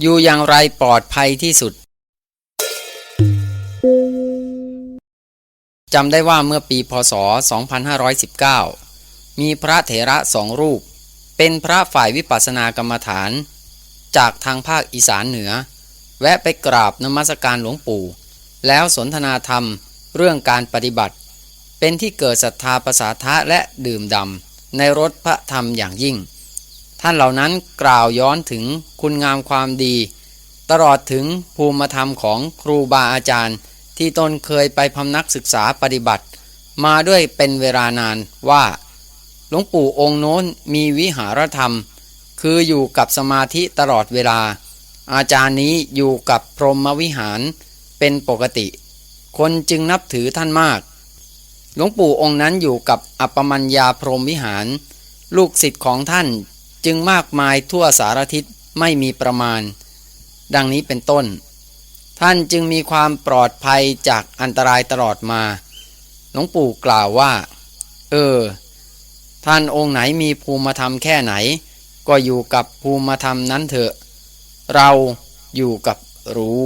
อยู่อย่างไรปลอดภัยที่สุดจำได้ว่าเมื่อปีพศ 2519 มีพระเถระสองรูป เป็นพระฝ่ายวิปัสสนากรรมฐาน จากทางภาคอีสานเหนือ แวะไปกราบนมัสการหลวงปู่ แล้วสนทนาธรรมเรื่องการปฏิบัติ เป็นที่เกิดศรัทธาประสาทะและดื่มดำในรถพระธรรมอย่างยิ่ง ท่านเหล่านั้นกล่าวย้อนถึงคุณงามความดี ตลอดถึงภูมิธรรมของครูบาอาจารย์ ที่ตนเคยไปพำนักศึกษาปฏิบัติ มาด้วยเป็นเวลานานว่าหลวงปู่องค์โน้นมีวิหารธรรม คืออยู่กับสมาธิตลอดเวลา อาจารย์นี้อยู่กับพรหมวิหารเป็นปกติ คนจึงนับถือท่านมาก หลวงปู่องค์นั้นอยู่กับอัปปมัญญาพรหมวิหาร ลูกศิษย์ของท่าน จึงมากมายทั่วสารทิศไม่มีประมาณ ดังนี้เป็นต้น ท่านจึงมีความปลอดภัยจากอันตรายตลอดมา หลวงปู่กล่าวว่า เออ ท่านองค์ไหนมีภูมิธรรมแค่ไหน ก็อยู่กับภูมิธรรมนั้นเถอะ เราอยู่กับรู้